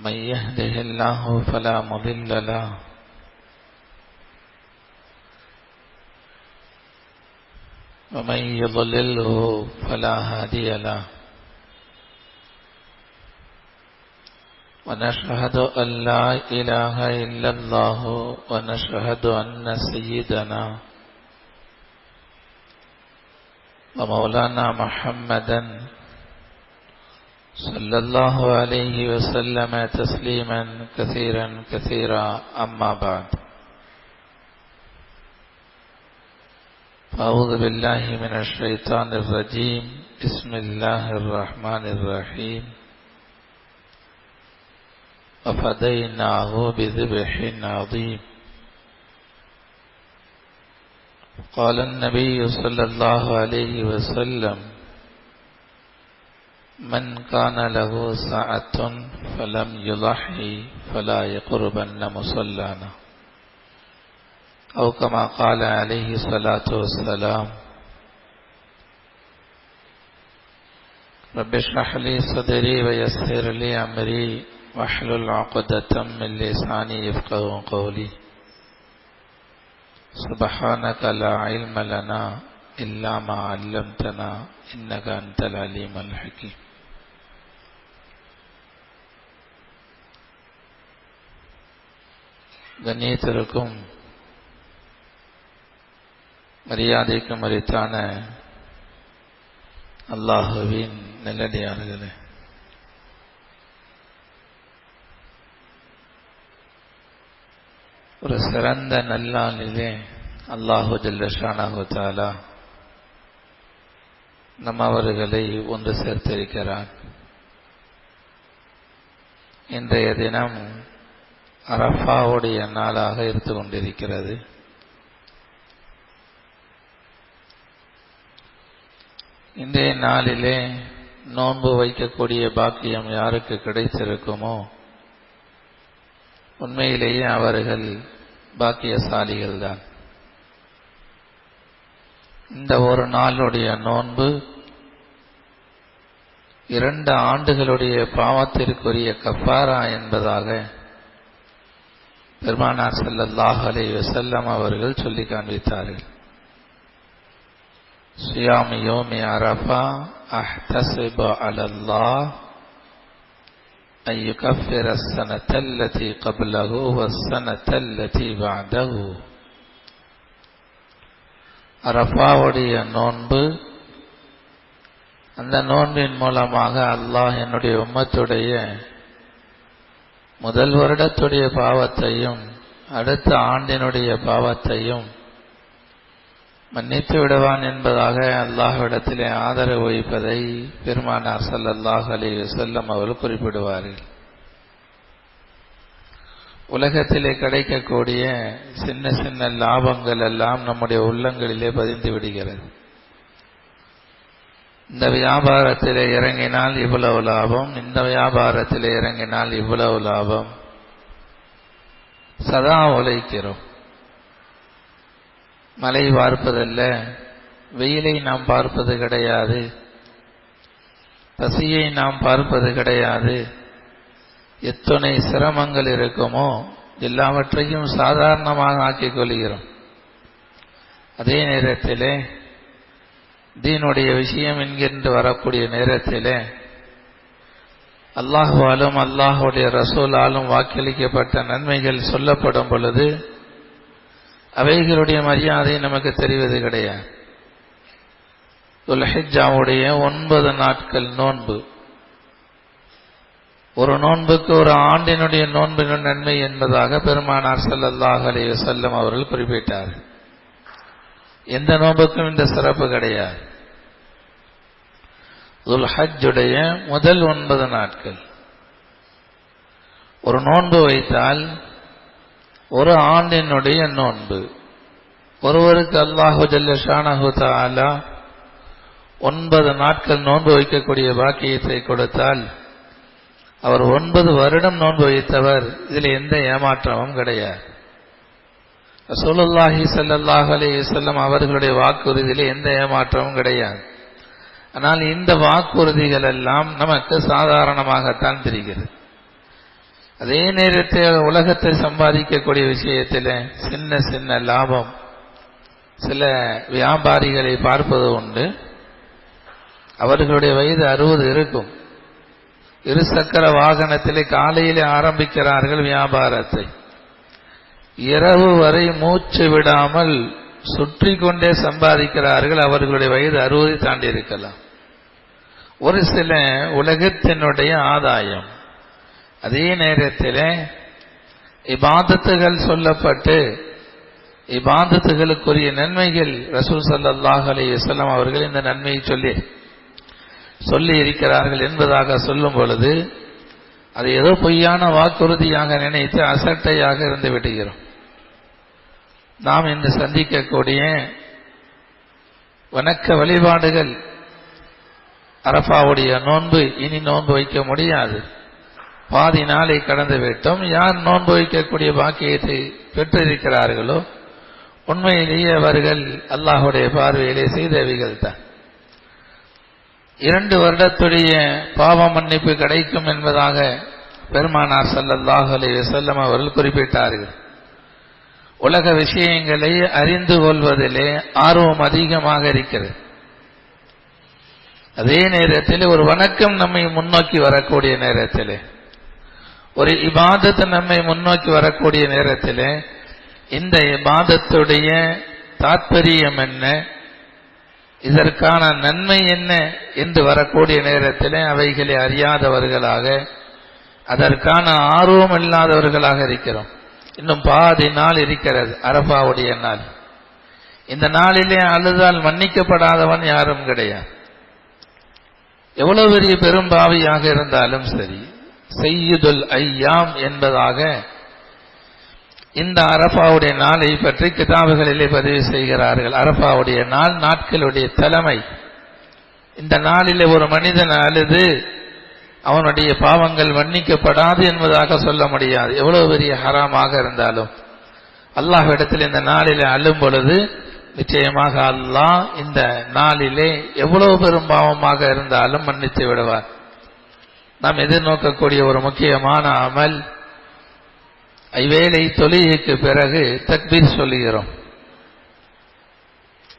من يهده الله فلا مضل له. ومن يضلله فلا هادي له. ونشهد أن لا إله إلا الله ونشهد أن سيدنا ومولانا محمدا صلى الله عليه وسلم تسليما كثيرا كثيرا. أما بعد فأعوذ بالله من الشيطان الرجيم. بسم الله الرحمن الرحيم. وفديناه بذبح عظيم. قال النبي صلى الله عليه وسلم من كان له ساعة فلم يضحي فلا يقربن مصلانا. أو كما قال عليه الصلاة والسلام رب اشرح لي صدري ويسر لي أمري واحلل عقدة من لساني يفقه قولي. سبحانك لا علم لنا إلا ما علمتنا إنك أنت العليم الحكيم. கண்ணியத்திற்கும் மரியாதைக்கும் அறித்தான அல்லாஹுவின் நல்லடியார்களே. ஒரு சிறந்த நல்லாளிலே அல்லாஹு ஜல்லஷானாஹு தாலா நம்ம அவர்களை ஒன்று சேர்த்திருக்கிறார். இன்றைய தினம் அரஃபாவுடைய நாளாக இருந்து கொண்டிருக்கிறது. இன்றைய நாளிலே நோன்பு வைக்கக்கூடிய பாக்கியம் யாருக்கு கிடைத்திருக்குமோ? உண்மையிலேயே அவர்கள் பாக்கியசாலிகள் தான் இந்த ஒரு நாளுடைய நோன்பு இரண்டு ஆண்டுகளுடைய பாவத்திற்குரிய கஃபாரா என்பதாக பெருமானார் செல்லல்லாஹ் அலை வசல்லம் அவர்கள் சொல்லி காண்பித்தார்கள் சுயாமி யோமி அரபா அஹ்தசிப அலல்லாஹ் أن يكفر السنة التي قبله والسنة التي بعده அரபாவுடைய நோன்பு அந்த நோன்பின் மூலமாக அல்லாஹ் என்னுடைய உம்மத்துடைய முதல் வருடத்துடைய பாவத்தையும் அடுத்த ஆண்டினுடைய பாவத்தையும் மன்னித்து விடுவான் என்பதாக அல்லாஹ்விடத்திலே ஆதரவு வைப்பதை பெருமானார் சல்லல்லாஹ் அலி செல்லம் அவர்கள் குறிப்பிடுவார்கள். உலகத்திலே கிடைக்கக்கூடிய சின்ன சின்ன லாபங்கள் எல்லாம் நம்முடைய உள்ளங்களிலே பதிந்து விடுகிறது. இந்த வியாபாரத்தில் இறங்கினால் இவ்வளவு லாபம் இந்த வியாபாரத்தில் இறங்கினால் இவ்வளவு லாபம். சதா உழைக்கிறோம். மழை பார்ப்பதல்ல வெயிலை நாம் பார்ப்பது கிடையாது. பசியை நாம் பார்ப்பது கிடையாது. எத்தனை சிரமங்கள் இருக்குமோ எல்லாவற்றையும் சாதாரணமாக ஆக்கிக் கொள்கிறோம். அதே நேரத்திலே தீனுடைய விஷயம் என்கின்ற வரக்கூடிய நேரத்திலே அல்லாஹுவாலும் அல்லாஹுடைய ரசூலாலும் வாக்களிக்கப்பட்ட நன்மைகள் சொல்லப்படும் பொழுது அவைகளுடைய மரியாதை நமக்கு தெரிவது கிடையாது. துல்ஹிஜாவுடைய ஒன்பது நாட்கள் நோன்பு. ஒரு நோன்புக்கு ஒரு ஆண்டினுடைய நோன்பின் நன்மை என்பதாக பெருமானார் ஸல்லல்லாஹு அலைஹி வஸல்லம் அவர்கள் குறிப்பிட்டார் எந்த நோன்புக்கும் இந்த சிறப்பு கிடையாது. துல் ஹஜ்ஜுடைய முதல் ஒன்பது நாட்கள். ஒரு நோன்பு வைத்தால் ஒரு ஆண்டினுடைய நோன்பு. ஒருவருக்கு அல்லாஹு ஜல்ல தாலா ஒன்பது நாட்கள் நோன்பு வைக்கக்கூடிய பாக்கியத்தை கொடுத்தால் அவர் ஒன்பது வருடம் நோன்பு வைத்தவர். இதில் எந்த ஏமாற்றமும் கிடையாது. ரசூலுல்லாஹி ஸல்லல்லாஹு அலைஹி அவர்களுடைய வாக்குறுதியில் எந்த ஏமாற்றமும் கிடையாது. ஆனால் இந்த வாக்குறுதிகள் எல்லாம் நமக்கு சாதாரணமாகத்தான் தெரிகிறது. அதே நேரத்தில் உலகத்தை சம்பாதிக்கக்கூடிய விஷயத்தில் சின்ன சின்ன லாபம் சில வியாபாரிகளை பார்ப்பது உண்டு. அவர்களுடைய வயது அறுபது இருக்கும். இருசக்கர வாகனத்திலே காலையிலே ஆரம்பிக்கிறார்கள் வியாபாரத்தை. இரவு வரை மூச்சு விடாமல் சுற்றி கொண்டே சம்பாதிக்கிறார்கள். அவர்களுடைய வயது அறுபதை தாண்டி இருக்கலாம். ஒரு சில உலகத்தினுடைய ஆதாயம். அதே நேரத்தில் இபாதத்துகள் சொல்லப்பட்டு இபாதத்துகளுக்குரிய நன்மைகள் ரசூல் சல்லாஹ் அலி அவர்கள் இந்த நன்மையை சொல்லி சொல்லி இருக்கிறார்கள் என்பதாக சொல்லும் பொழுது அது ஏதோ பொய்யான வாக்குறுதியாக நினைத்து அசட்டையாக இருந்து விடுகிறோம். நாம் இன்று சந்திக்கக்கூடிய வணக்க வழிபாடுகள் அரபாவுடைய நோன்பு இனி நோன்பு வைக்க முடியாது. பாதி நாளை கடந்து விட்டோம். யார் நோன்பு வைக்கக்கூடிய பாக்கியத்தை பெற்றிருக்கிறார்களோ உண்மையிலேயே அவர்கள் அல்லாஹுடைய பார்வையிலே செய்தவிகள் தான். இரண்டு வருடத்துடைய பாவ மன்னிப்பு கிடைக்கும் என்பதாக பெருமானார் சல்லல்லாஹ் அலி வசல்லம் அவர்கள் குறிப்பிட்டார்கள். உலக விஷயங்களை அறிந்து கொள்வதிலே ஆர்வம் அதிகமாக இருக்கிறது. அதே நேரத்தில் ஒரு வணக்கம் நம்மை முன்னோக்கி வரக்கூடிய நேரத்தில் ஒரு இபாதத்து நம்மை முன்னோக்கி வரக்கூடிய நேரத்தில் இந்த இபாதத்துடைய தாற்பயம் என்ன? இதற்கான நன்மை என்ன என்று வரக்கூடிய நேரத்தில் அவைகளை அறியாதவர்களாக அதற்கான ஆர்வம் இல்லாதவர்களாக இருக்கிறோம். இன்னும் பாதி நாள் இருக்கிறது அரபாவுடைய நாள். இந்த நாளிலே அழுதால் மன்னிக்கப்படாதவன் யாரும் கிடையாது. எவ்வளவு பெரிய பெரும்பாவியாக இருந்தாலும் சரி செய்யுதுல் ஐயாம் என்பதாக இந்த அரபாவுடைய நாளை பற்றி கிதாபுகளிலே பதிவு செய்கிறார்கள். அரபாவுடைய நாள் நாட்களுடைய தலைமை. இந்த நாளிலே ஒரு மனிதன் அழுது அவனுடைய பாவங்கள் மன்னிக்கப்படாது என்பதாக சொல்ல முடியாது. எவ்வளவு பெரிய ஹராமாக இருந்தாலும். அல்லாஹ்விடத்தில் இந்த நாளிலே அழும் பொழுது நிச்சயமாக அல்லாஹ் இந்த நாளிலே எவ்வளவு பெரும் பாவமாக இருந்தாலும் மன்னித்து விடுவார். நாம் எதிர்நோக்கக்கூடிய ஒரு முக்கியமான அமல் ஐவேளை தொழுகைக்கு பிறகு தக்பீர் சொல்லுகிறோம்.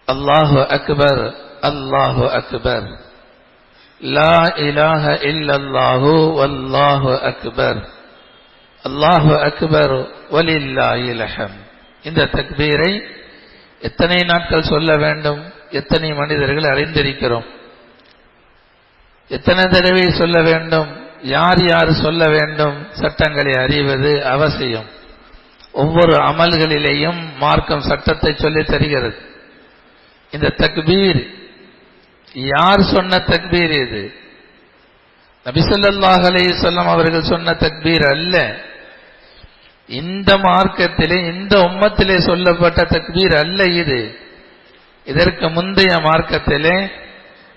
அல்லாஹு அக்பர் அல்லாஹு அக்பர். லா இலாஹ இல்லல்லாஹு வல்லாஹு அக்பர். அல்லாஹு அக்பர் வலில்லாஹிலஹம் இந்த தக்பீரை எத்தனை நாட்கள் சொல்ல வேண்டும்? எத்தனை மனிதர்கள் அறிந்திருக்கிறோம்? எத்தனை தடவை சொல்ல வேண்டும்? யார் யார் சொல்ல வேண்டும் சட்டங்களை அறிவது அவசியம். ஒவ்வொரு அமல்களிலேயும் மார்க்கம் சட்டத்தை சொல்லி தருகிறது. இந்த தக்பீர் யார் சொன்ன தக்பீர் இது? நபிசல்லாஹ் அலையம் அவர்கள் சொன்ன தக்பீர் அல்ல. இந்த மார்க்கத்திலே இந்த உம்மத்திலே சொல்லப்பட்ட தக்பீர் அல்ல இது. இதற்கு முந்தைய மார்க்கத்திலே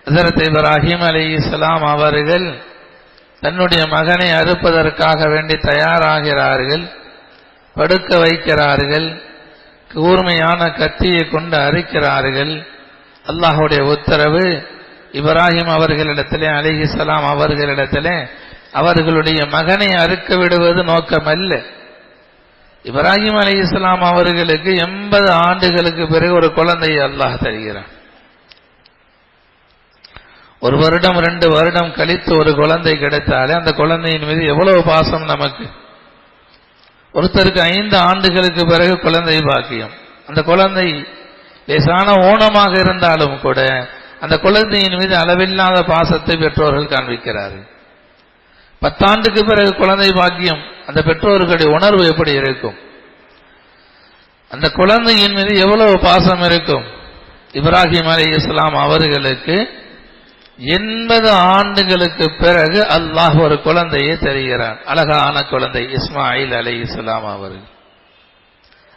ஹசரத் இப்ராஹிம் அலி இஸ்லாம் அவர்கள் தன்னுடைய மகனை அறுப்பதற்காக வேண்டி தயாராகிறார்கள் படுக்க வைக்கிறார்கள் கூர்மையான கத்தியை கொண்டு அறுக்கிறார்கள். அல்லாஹுடைய உத்தரவு இப்ராஹிம் அவர்களிடத்திலே அலிஹிசலாம் அவர்களிடத்திலே அவர்களுடைய மகனை அறுக்க விடுவது நோக்கமல்ல. இப்ராஹிம் அலி இஸ்லாம் அவர்களுக்கு எண்பது ஆண்டுகளுக்கு பிறகு ஒரு குழந்தையை அல்லாஹ் தருகிறான். ஒரு வருடம் ரெண்டு வருடம் கழித்து ஒரு குழந்தை கிடைத்தாலே அந்த குழந்தையின் மீது எவ்வளவு பாசம் நமக்கு? ஒருத்தருக்கு ஐந்து ஆண்டுகளுக்கு பிறகு குழந்தை பாக்கியம். அந்த குழந்தை லேசான ஊனமாக இருந்தாலும் கூட அந்த குழந்தையின் மீது அளவில்லாத பாசத்தை பெற்றோர்கள் காண்பிக்கிறார்கள். பத்தாண்டுக்கு பிறகு குழந்தை பாக்கியம் அந்த பெற்றோர்களுடைய உணர்வு எப்படி இருக்கும்? அந்த குழந்தையின் மீது எவ்வளவு பாசம் இருக்கும்? இப்ராஹிம் அலி இஸ்லாம் அவர்களுக்கு எண்பது ஆண்டுகளுக்கு பிறகு அல்லாஹ் ஒரு குழந்தையை தருகிறான். அழகான குழந்தை இஸ்மாயில் அலை இஸ்லாம் அவர்கள்.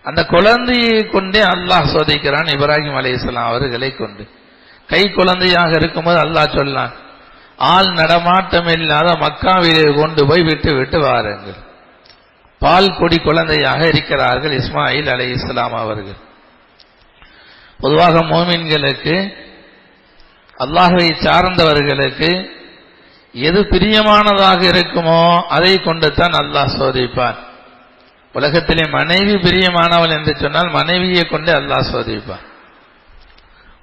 அந்த குழந்தையை கொண்டே அல்லாஹ் சோதிக்கிறான் இப்ராஹிம் அலை இஸ்லாம் அவர்களை கொண்டு. கை குழந்தையாக இருக்கும்போது அல்லாஹ் சொல்லான் ஆள் நடமாட்டம் இல்லாத மக்காவிலே கொண்டு போய் விட்டு விட்டு வாருங்கள். பால் கொடி குழந்தையாக இருக்கிறார்கள் இஸ்மாயில் அலை இஸ்லாம் அவர்கள். பொதுவாக மோமின்களுக்கு அல்லாஹை சார்ந்தவர்களுக்கு எது பிரியமானதாக இருக்குமோ அதை கொண்டு தான் அல்லாஹ் சோதிப்பான். உலகத்திலே மனைவி பிரியமானவள் என்று சொன்னால் மனைவியை கொண்டு அல்லாஹ் சோதிப்பான்.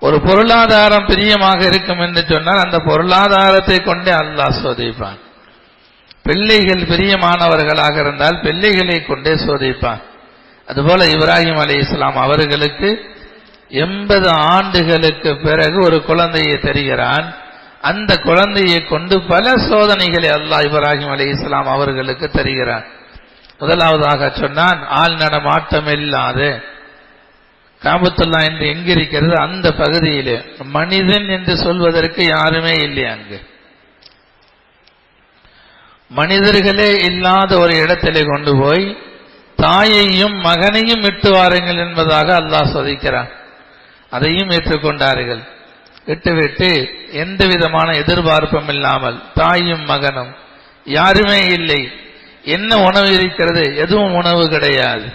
ஒரு பொருளாதாரம் பிரியமாக இருக்கும் என்று சொன்னால் அந்த பொருளாதாரத்தை கொண்டே அல்லாஹ் சோதிப்பான். பிள்ளைகள் பிரியமானவர்களாக இருந்தால் பிள்ளைகளை கொண்டே சோதிப்பான். அதுபோல இப்ராஹிம் அலி இஸ்லாம் அவர்களுக்கு எண்பது ஆண்டுகளுக்கு பிறகு ஒரு குழந்தையை தருகிறான். அந்த குழந்தையை கொண்டு பல சோதனைகளை அல்லாஹ் இப்ராஹிம் அலி இஸ்லாம் அவர்களுக்கு தருகிறான். முதலாவதாக சொன்னான் ஆள் நடமாட்டம் இல்லாது. காபத்துல்லா என்று எங்கிருக்கிறது? அந்த பகுதியிலே. மனிதன் என்று சொல்வதற்கு யாருமே இல்லை அங்கு. மனிதர்களே இல்லாத ஒரு இடத்திலே கொண்டு போய் தாயையும் மகனையும் விட்டு வாருங்கள் என்பதாக அல்லாஹ் சோதிக்கிறான். அதையும் ஏற்றுக்கொண்டார்கள். விட்டுவிட்டு எந்த விதமான எதிர்பார்ப்பும் இல்லாமல் தாயும் மகனும் யாருமே இல்லை. என்ன உணவு இருக்கிறது? எதுவும் உணவு கிடையாது.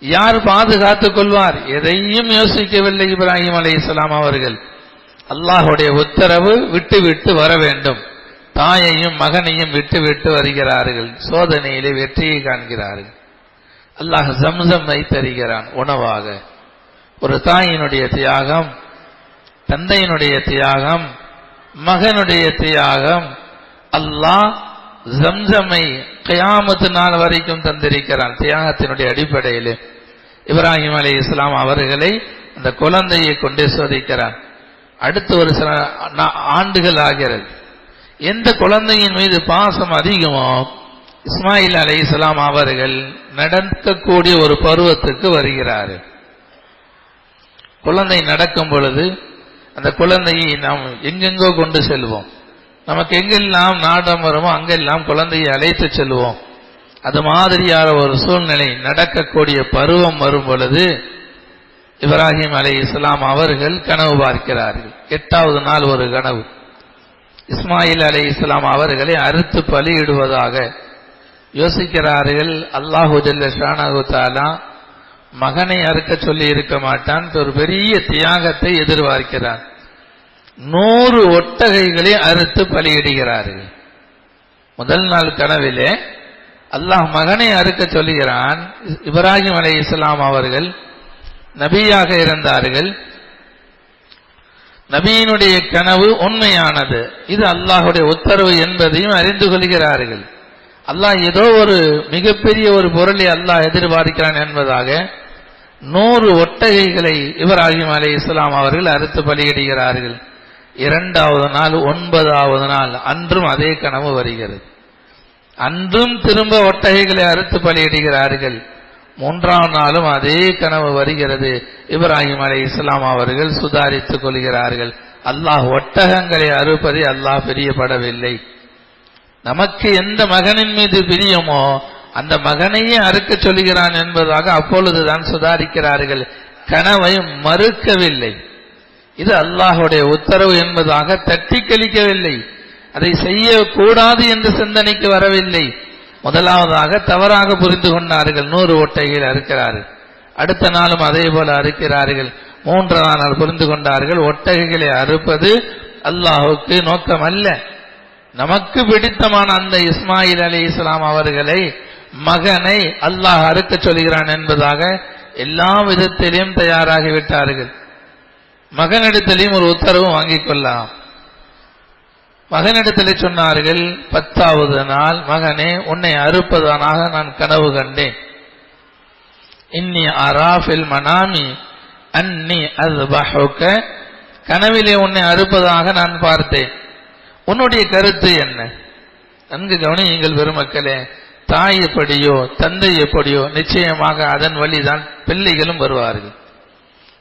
யார் பாதுகாத்துக் கொள்வார்? எதையும் யோசிக்கவில்லை இப்ராஹிம் அலி இஸ்லாம் அவர்கள். அல்லாஹுடைய உத்தரவு விட்டு விட்டு வர வேண்டும். தாயையும் மகனையும் விட்டு விட்டு வருகிறார்கள். சோதனையிலே வெற்றியை காண்கிறார்கள். அல்லாஹ் ஜம்சம் வைத்தருகிறான் உணவாக. ஒரு தாயினுடைய தியாகம் தந்தையினுடைய தியாகம் மகனுடைய தியாகம் அல்லாஹ் ஜம்சமை கயாமத்து நாள் வரைக்கும் தந்திருக்கிறான் தியாகத்தினுடைய அடிப்படையில். இப்ராஹிம் அலி இஸ்லாம் அவர்களை அந்த குழந்தையை கொண்டே சோதிக்கிறான் அடுத்து ஒரு சில ஆண்டுகள் ஆகிறது. எந்த குழந்தையின் மீது பாசம் அதிகமோ இஸ்மாயில் அலி இஸ்லாம் அவர்கள் நடக்கக்கூடிய ஒரு பருவத்துக்கு வருகிறார்கள். குழந்தை நடக்கும் பொழுது அந்த குழந்தையை நாம் எங்கெங்கோ கொண்டு செல்வோம். நமக்கு எங்கெல்லாம் நாடம் வருமோ அங்கெல்லாம் குழந்தையை அழைத்து செல்வோம். அது மாதிரியான ஒரு சூழ்நிலை நடக்கக்கூடிய பருவம் வரும் பொழுது இப்ராஹிம் அலி இஸ்லாம் அவர்கள் கனவு பார்க்கிறார்கள். எட்டாவது நாள் ஒரு கனவு. இஸ்மாயில் அலி இஸ்லாம் அவர்களை அறுத்து பலியிடுவதாக யோசிக்கிறார்கள். அல்லாஹு ஜல்ல மகனை அறுக்க சொல்லி இருக்க மாட்டான். ஒரு பெரிய தியாகத்தை எதிர்பார்க்கிறான். நூறு ஒட்டகைகளை அறுத்து பலியிடுகிறார்கள். முதல் நாள் கனவிலே அல்லாஹ் மகனை அறுக்க சொல்லுகிறான். இப்ராஹிம் அலை இஸ்லாம் அவர்கள் நபியாக இருந்தார்கள். நபியினுடைய கனவு உண்மையானது. இது அல்லாஹுடைய உத்தரவு என்பதையும் அறிந்து கொள்கிறார்கள். அல்லாஹ் ஏதோ ஒரு மிகப்பெரிய ஒரு பொருளை அல்லாஹ் எதிர்பார்க்கிறான் என்பதாக நூறு ஒட்டகைகளை இப்ராஹிம் அலை இஸ்லாம் அவர்கள் அறுத்து பலியிடுகிறார்கள். இரண்டாவது நாள் ஒன்பதாவது நாள் அன்றும் அதே கனவு வருகிறது. அன்றும் திரும்ப ஒட்டகைகளை அறுத்து பலியிடுகிறார்கள். மூன்றாம் நாளும் அதே கனவு வருகிறது. இப்ராஹிம் அலை இஸ்லாம் அவர்கள் சுதாரித்துக் கொள்கிறார்கள். அல்லாஹ் ஒட்டகங்களை அறுப்பதை அல்லாஹ் பிரியப்படவில்லை. நமக்கு எந்த மகனின் மீது பிரியமோ அந்த மகனையே அறுக்க சொல்கிறான் என்பதாக அப்பொழுதுதான் சுதாரிக்கிறார்கள். கனவை மறுக்கவில்லை. இது அல்லாஹுடைய உத்தரவு என்பதாக தட்டி கழிக்கவில்லை அதை செய்யக்கூடாது என்று சிந்தனைக்கு வரவில்லை. முதலாவதாக தவறாக புரிந்து கொண்டார்கள். நூறு ஓட்டைகள் அறுக்கிறார்கள். அடுத்த நாளும் அதே போல அறுக்கிறார்கள். மூன்றாம் நாள் புரிந்து கொண்டார்கள். ஒட்டகைகளை அறுப்பது அல்லாஹுக்கு நோக்கம் அல்ல நமக்கு பிடித்தமான அந்த இஸ்மாயில் அலி இஸ்லாம் அவர்களை மகனை அல்லாஹ் அறுக்க சொல்கிறான் என்பதாக எல்லா விதத்திலையும் தயாராகிவிட்டார்கள். மகனிடத்திலையும் ஒரு உத்தரவு வாங்கிக் கொள்ளலாம். மகனிடத்தில் சொன்னார்கள் பத்தாவது நாள் மகனே உன்னை அறுப்பதானாக நான் கனவு கண்டேன். இன்னி அராஃபில் மனாமி அன்னி அஸ்பஹுக கனவிலே உன்னை அறுப்பதாக நான் பார்த்தேன். உன்னுடைய கருத்து என்ன? நன்கு கவனியுங்கள் பெருமக்களே. தாய் எப்படியோ தந்தை எப்படியோ நிச்சயமாக அதன் வழிதான் பிள்ளைகளும் வருவார்கள்.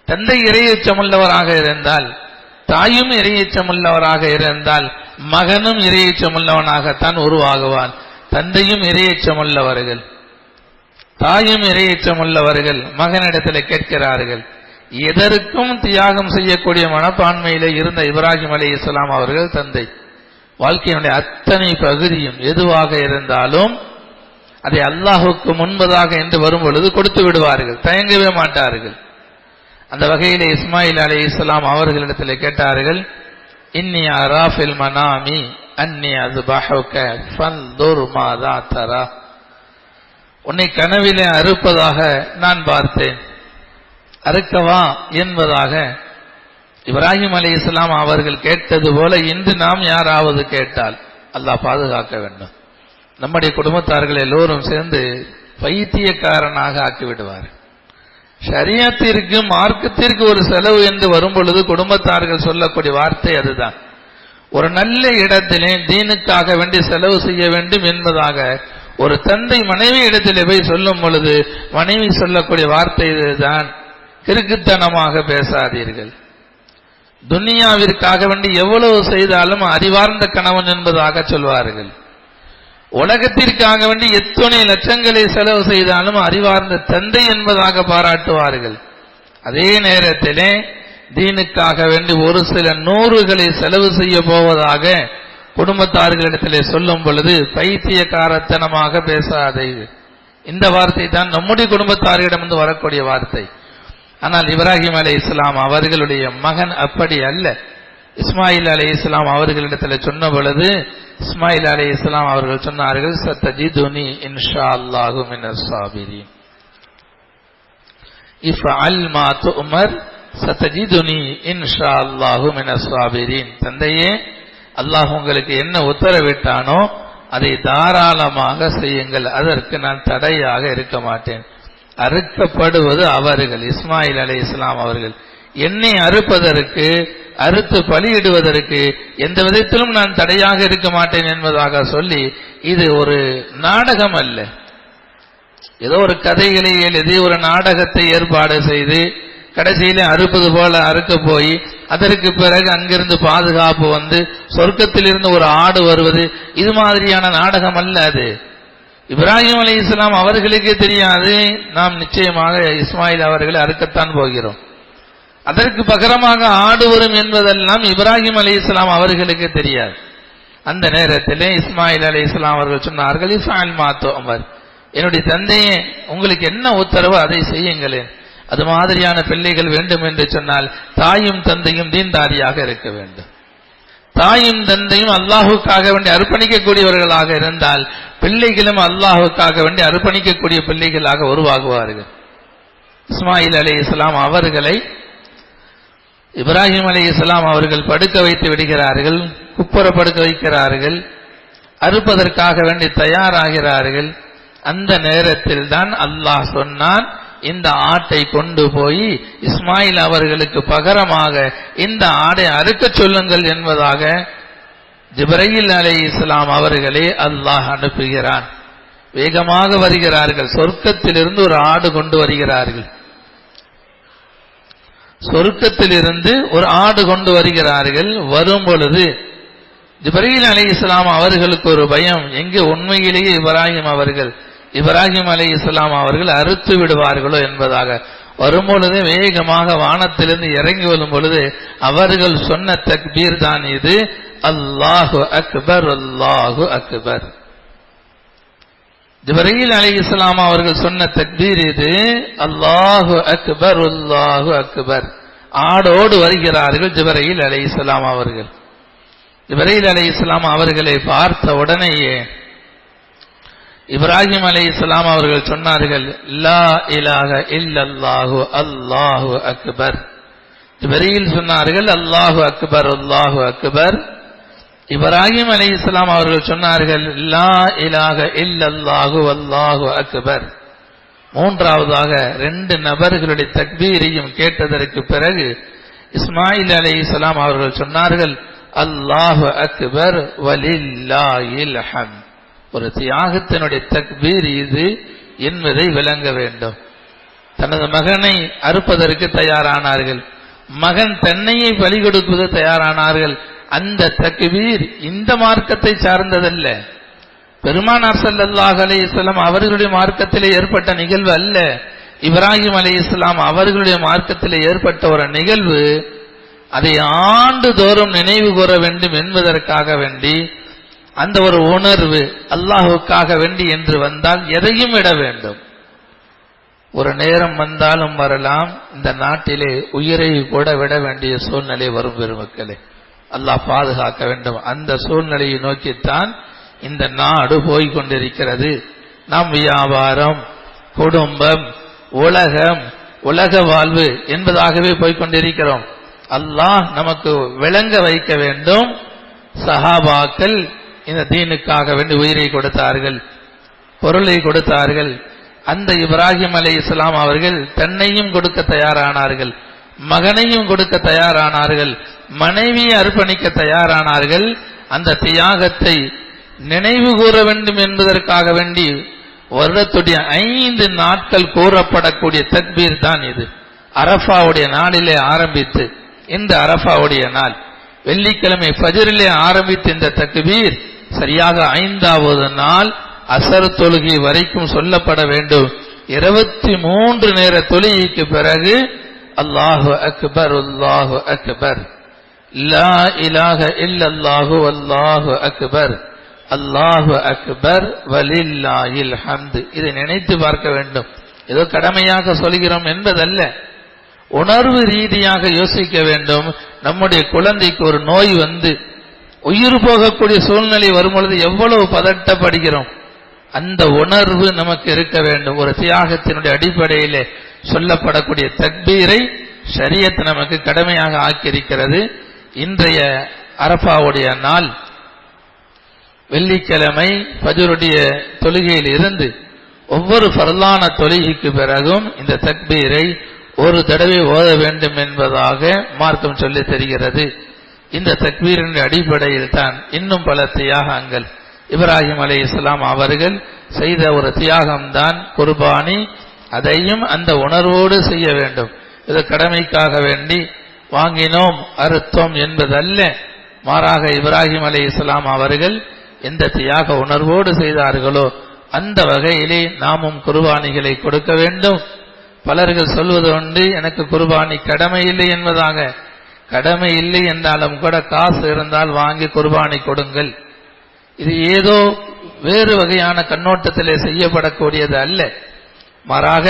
தந்தை இறையச்சமுள்ளவராக இருந்தால் தாயும் இறையச்சமுள்ளவராக இருந்தால் மகனும் இறையச்சமுள்ளவனாகத்தான் உருவாகுவான். தந்தையும் இறையச்சமுள்ளவர்கள் தாயும் இறையச்சமுள்ளவர்கள் மகனிடத்தில் கேட்கிறார்கள். எதற்கும் தியாகம் செய்யக்கூடிய மனப்பான்மையில இருந்த இப்ராஹிம் அலி இஸ்லாம் அவர்கள் தந்தை. வாழ்க்கையினுடைய அத்தனை பகுதியும் எதுவாக இருந்தாலும் அதை அல்லாஹுக்கு முன்பதாக என்று வரும் பொழுது கொடுத்து விடுவார்கள். தயங்கவே மாட்டார்கள். அந்த வகையில் இஸ்மாயில் அலி இஸ்லாம் அவர்களிடத்தில் கேட்டார்கள் இன்னி அராஃபில் மனாமி அன்னி அது மாதா தரா. உன்னை கனவிலே அறுப்பதாக நான் பார்த்தேன். அறுக்கவா என்பதாக இப்ராஹிம் அலி இஸ்லாம் அவர்கள் கேட்டது போல இன்று நாம் யாராவது கேட்டால் அல்லாஹ் பாதுகாக்க வேண்டும். நம்முடைய குடும்பத்தார்கள் எல்லோரும் சேர்ந்து பைத்தியக்காரனாக ஆக்கிவிடுவார். ஷரியத்திற்கு மார்க்கத்திற்கு ஒரு செலவு என்று வரும் பொழுது குடும்பத்தார்கள் சொல்லக்கூடிய வார்த்தை அதுதான். ஒரு நல்ல இடத்திலே தீனுக்காக வேண்டி செலவு செய்ய வேண்டும் என்பதாக ஒரு தந்தை மனைவி இடத்திலே போய் சொல்லும் பொழுது மனைவி சொல்லக்கூடிய வார்த்தை இதுதான். கிறுக்குத்தனமாக பேசாதீர்கள். துனியாவிற்காக வேண்டி எவ்வளவு செய்தாலும் அறிவார்ந்த கணவன் என்பதாக சொல்வார்கள். உலகத்திற்காக வேண்டி எத்தனை லட்சங்களை செலவு செய்தாலும் அறிவார்ந்த தந்தை என்பதாக பாராட்டுவார்கள். அதே நேரத்திலே தீனுக்காக வேண்டி ஒரு சில நூறுகளை செலவு செய்ய போவதாக குடும்பத்தார்களிடத்திலே சொல்லும் பொழுது பைத்தியக்காரத்தனமாக பேசாதே. இந்த வார்த்தை தான் நம்முடைய குடும்பத்தார்களிடம் வரக்கூடிய வார்த்தை. ஆனால் இப்ராஹிம் அலி இஸ்லாம் அவர்களுடைய மகன் அப்படி அல்ல. இஸ்மாயில் அலி இஸ்லாம் அவர்களிடத்தில் சொன்ன பொழுது இஸ்மாயில் அலி இஸ்லாம் அவர்கள் சொன்னார்கள் சத்தஜிதுனி இன்ஷா அல்லாஹு மின் சாபிரி இஃப் அல் மா சத்தஜி துனி இன்ஷா அல்லாஹு மின் சாபிரின். தந்தையே அல்லாஹ் உங்களுக்கு என்ன உத்தரவிட்டானோ அதை தாராளமாக செய்யுங்கள். அதற்கு நான் தடையாக இருக்க மாட்டேன். அறுக்கப்படுவது அவர்கள் இஸ்மாயில் அலி இஸ்லாம் அவர்கள். என்னை அறுப்பதற்கு அறுத்து பலியிடுவதற்கு எந்த விதத்திலும் நான் தடையாக இருக்க மாட்டேன் என்பதாக சொல்லி இது ஒரு நாடகம் அல்ல. ஏதோ ஒரு கதைகளை எழுதி ஒரு நாடகத்தை ஏற்பாடு செய்து கடைசியில அறுப்பது போல அறுக்க போய் அதற்கு பிறகு அங்கிருந்து பாதுகாப்பு வந்து சொர்க்கத்திலிருந்து ஒரு ஆடு வருவது இது மாதிரியான நாடகம் அல்ல அது. இப்ராஹிம் அலி இஸ்லாம் அவர்களுக்கே தெரியாது நாம் நிச்சயமாக இஸ்மாயில் அவர்களை அறுக்கத்தான் போகிறோம். அதற்கு பகரமாக ஆடு வரும் என்பதெல்லாம் இப்ராஹிம் அலி இஸ்லாம் அவர்களுக்கு தெரியாது. அந்த நேரத்தில் இஸ்மாயில் அலி இஸ்லாம் அவர்கள் சொன்னார்கள் இஸ்மாயில் மாத்தோ அமர் என்னுடைய தந்தையே உங்களுக்கு என்ன உத்தரவு? அதை செய்யுங்களேன். அது மாதிரியான பிள்ளைகள் வேண்டும் என்று சொன்னால் தாயும் தந்தையும் தீன்தாரியாக இருக்க வேண்டும். தாயும் தந்தையும் அல்லாஹுக்காக வேண்டி அர்ப்பணிக்கக்கூடியவர்களாக இருந்தால் பிள்ளைகளும் அல்லாஹுக்காக வேண்டி அர்ப்பணிக்கக்கூடிய பிள்ளைகளாக உருவாகுவார்கள். இஸ்மாயில் அலி இஸ்லாம் அவர்களை இப்ராஹிம் அலி இஸ்லாம் அவர்கள் படுக்க வைத்து விடுகிறார்கள் குப்புற படுக்க வைக்கிறார்கள் அறுப்பதற்காக வேண்டி தயாராகிறார்கள். அந்த நேரத்தில் தான் அல்லாஹ் சொன்னான் இந்த ஆட்டை கொண்டு போய் இஸ்மாயில் அவர்களுக்கு பகரமாக இந்த ஆடை அறுக்க சொல்லுங்கள் என்பதாக ஜிப்ரையில் அலை இஸ்லாம் அவர்களே அல்லாஹ் அனுப்புகிறான். வேகமாக வருகிறார்கள் சொர்க்கத்திலிருந்து ஒரு ஆடு கொண்டு வருகிறார்கள். சொர்க்கத்திலிருந்து ஒரு ஆடு கொண்டு வருகிறார்கள் வரும் பொழுது ஜிப்ரீல் அலி இஸ்லாம் அவர்களுக்கு ஒரு பயம் எங்கே உண்மையிலேயே இப்ராஹிம் அவர்கள் இப்ராஹிம் அலி இஸ்லாம் அவர்கள் அறுத்து விடுவார்களோ என்பதாக. வரும்பொழுது வேகமாக வானத்திலிருந்து இறங்கி வரும் பொழுது அவர்கள் சொன்ன தக்பீர் தான் இது அல்லாஹு அக்பர் அல்லாஹு அக்பர். ஜிப்ரீல் அலி இஸ்லாம் அவர்கள் சொன்ன தக்பீர் இது அல்லாஹு அக்பர் அல்லாஹு அக்பர். ஆடோடு வருகிறார்கள் ஜிப்ரீல் அலி இஸ்லாம் அவர்கள். ஜிப்ரீல் அலி இஸ்லாம் அவர்களை பார்த்த உடனேயே இப்ராஹிம் அலி இஸ்லாம் அவர்கள் சொன்னார்கள் லா இலாக இல்லல்லாஹு அல்லாஹு அக்பர். ஜிப்ரீல் சொன்னார்கள் அல்லாஹு அக்பர் அல்லாஹு அக்பர். இப்ராஹிம் அலி இஸ்லாம் அவர்கள் சொன்னார்கள் லா இலாக இல்லல்லாஹு அல்லாஹு அக்பர். மூன்றாவதாக ரெண்டு நபர்களுடைய தக்பீரையும் கேட்டதற்கு பிறகு இஸ்மாயில் அலி இஸ்லாம் அவர்கள் சொன்னார்கள் அல்லாஹு அக்பர் வலில்லாயில் ஹம். ஒரு தியாகத்தினுடைய தக்பீர் இது என்பதை விளங்க வேண்டும். தனது மகனை அறுப்பதற்கு தயாரானார்கள். மகன் தன்னையை பலி கொடுப்பது தயாரானார்கள். அந்த தக்பீர் இந்த மார்க்கத்தை சார்ந்ததல்ல. பெருமானார் ஸல்லல்லாஹு அலி இஸ்லாம் அவர்களுடைய மார்க்கத்திலே ஏற்பட்ட நிகழ்வு அல்ல. இப்ராஹிம் இஸ்லாம் அவர்களுடைய மார்க்கத்திலே ஏற்பட்ட ஒரு நிகழ்வு அதை ஆண்டுதோறும் நினைவு கூற வேண்டும் என்பதற்காக வேண்டி அந்த ஒரு உணர்வு அல்லாஹுக்காக வேண்டி என்று வந்தால் எதையும் விட வேண்டும். ஒரு நேரம் வந்தாலும் வரலாம். இந்த நாட்டிலே உயிரை கூட விட வேண்டிய சூழ்நிலை வரும் பெருமக்களே. அல்லாஹ் பாதுகாக்க வேண்டும். அந்த சூழ்நிலையை நோக்கித்தான் இந்த நாடு போய்கொண்டிருக்கிறது. நம் வியாபாரம் குடும்பம் உலகம் உலக வாழ்வு என்பதாகவே போய்கொண்டிருக்கிறோம். அல்லாஹ் நமக்கு விளங்க வைக்க வேண்டும். சஹாபாக்கள் இந்த தீனுக்காக வேண்டி உயிரை கொடுத்தார்கள் பொருளை கொடுத்தார்கள். அந்த இப்ராஹிம் அலை இஸ்லாம் அவர்கள் தன்னையும் கொடுக்க தயாரானார்கள் மகனையும் கொடுக்க தயாரானார்கள் மனைவியை அர்ப்பணிக்க தயாரானார்கள். அந்த தியாகத்தை நினைவு கூற வேண்டும் என்பதற்காக வேண்டி வருடத்துடைய ஐந்து நாட்கள் கூறப்படக்கூடிய தக்பீர் தான் இது. அரஃபாவுடைய நாளிலே ஆரம்பித்து இந்த அரஃபாவுடைய நாள் வெள்ளிக்கிழமை ஃபஜரிலே ஆரம்பித்து இந்த தக்பீர் சரியாக ஐந்தாவது நாள் அசர் தொழுகை வரைக்கும் சொல்லப்பட வேண்டும். இருபத்தி மூன்று நேர தொழுகைக்கு பிறகு அல்லாஹு அக்பர் அல்லாஹு அக்பர். லா இலாஹ இல்லல்லாஹு அல்லாஹு அக்பர். அல்லாஹு அக்பர் வலில்லாயில் ஹம்து. இதை நினைத்து பார்க்க வேண்டும். ஏதோ கடமையாக சொல்கிறோம் என்பதல்ல. உணர்வு ரீதியாக யோசிக்க வேண்டும். நம்முடைய குழந்தைக்கு ஒரு நோய் வந்து உயிர் போகக்கூடிய சூழ்நிலை வரும்பொழுது எவ்வளவு பதட்டப்படுகிறோம். அந்த உணர்வு நமக்கு இருக்க வேண்டும். ஒரு தியாகத்தினுடைய அடிப்படையிலே சொல்லப்படக்கூடிய தக்பீரை ஷரியத் நமக்கு கடமையாக ஆக்கியிருக்கிறது. இன்றைய அரபாவுடைய நாள் வெள்ளிக்கிழமை ஃபஜருடைய தொழுகையில் இருந்து ஒவ்வொரு பரலான தொழுகைக்கு பிறகும் இந்த தக்பீரை ஒரு தடவை ஓத வேண்டும் என்பதாக மார்க்கம் சொல்லித் தருகிறது. இந்த தக்பீரின் அடிப்படையில் தான் இன்னும் பல தியாகங்கள் இப்ராஹிம் அலை இஸ்லாம் அவர்கள் செய்த ஒரு தியாகம்தான் குர்பானி. அதையும் அந்த உணர்வோடு செய்ய வேண்டும். இது கடமைக்காக வேண்டி வாங்கினோம் அறுத்தோம் என்பதல்ல. மாறாக இப்ராஹிம் அலை இஸ்லாம் அவர்கள் எந்த தியாக உணர்வோடு செய்தார்களோ அந்த வகையிலே நாமும் குர்பானிகளை கொடுக்க வேண்டும். பலர்கள் சொல்வது உண்டு எனக்கு குர்பானி கடமை இல்லை என்பதாக. கடமை இல்லை என்றாலும் கூட காசு இருந்தால் வாங்கி குர்பானி கொடுங்கள். இது ஏதோ வேறு வகையான கண்ணோட்டத்திலே செய்யப்படக்கூடியது அல்ல. மாறாக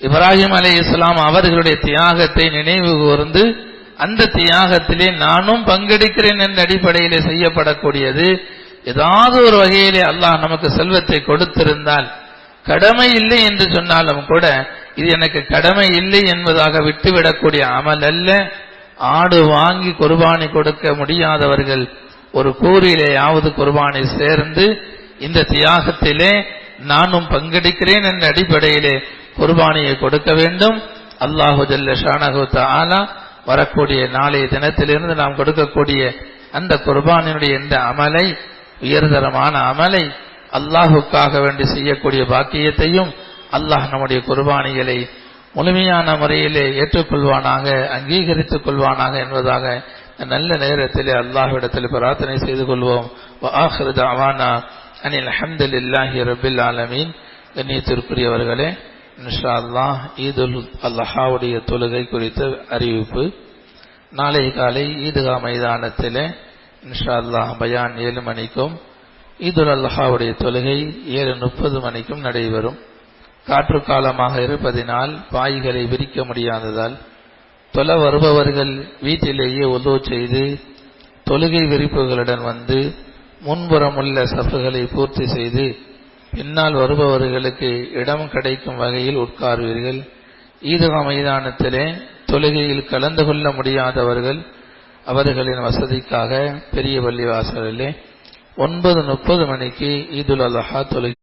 இப்ராஹிம் அலி இஸ்லாம் அவர்களுடைய தியாகத்தை நினைவு கூர்ந்து அந்த தியாகத்திலே நானும் பங்கெடுக்கிறேன் என்ற அடிப்படையிலே செய்யப்படக்கூடியது. ஏதாவது ஒரு வகையிலே அல்லாஹ் நமக்கு செல்வத்தை கொடுத்திருந்தால் கடமை இல்லை என்று சொன்னாலும் கூட இது எனக்கு கடமை இல்லை என்பதாக விட்டுவிடக்கூடிய அமல் அல்ல. ஆடு வாங்கி குர்பானி கொடுக்க முடியாதவர்கள் ஒரு கூறிலேயாவது குர்பானை சேர்ந்து இந்த தியாகத்திலே நானும் பங்கெடுக்கிறேன் என்ற அடிப்படையிலே குர்பானியை கொடுக்க வேண்டும். அல்லாஹு ஜல்ல ஷானஹு தஆலா வரக்கூடிய நாளைய தினத்திலிருந்து நாம் கொடுக்கக்கூடிய அந்த குர்பானினுடைய இந்த அமலை உயர்தரமான அமலை அல்லாஹுக்காக வேண்டி செய்யக்கூடிய பாக்கியத்தையும் அல்லாஹ் நம்முடைய குர்பானிகளை முழுமையான முறையிலே ஏற்றுக்கொள்வானாக அங்கீகரித்துக் கொள்வானாக என்பதாக நல்ல நேரத்திலே அல்லாஹ்விடத்தில் பிரார்த்தனை செய்து கொள்வோம். வஆஹிரு தஅவானா அனில் அல்ஹம்துலில்லாஹி ரபில் ஆலமீன். கண்ணியத்திற்குரியவர்களே இன்ஷா அல்லாஹ் ஈதுல் அல்லாஹாவுடைய தொழுகை குறித்த அறிவிப்பு. நாளை காலை ஈதுகா மைதானத்திலே இன்ஷா அல்லாஹ் பயான் ஏழு மணிக்கும் ஈதுல் அல்லாஹாவுடைய தொழுகை ஏழு முப்பது மணிக்கும் நடைபெறும். காற்று காலமாக இருப்பதினால் பாய்களை விரிக்க முடியாததால் தொல வருபவர்கள் வீட்டிலேயே உதவு செய்து தொழுகை விரிப்புகளுடன் வந்து முன்புறமுள்ள சஃப்புகளை பூர்த்தி செய்து பின்னால் வருபவர்களுக்கு இடம் கிடைக்கும் வகையில் உட்காருவீர்கள். ஈதகா மைதானத்திலே தொழுகையில் கலந்து கொள்ள முடியாதவர்கள் அவர்களின் வசதிக்காக பெரிய பள்ளிவாசலிலே ஒன்பது முப்பது மணிக்கு ஈதுல் அல்ஹா தொழுகை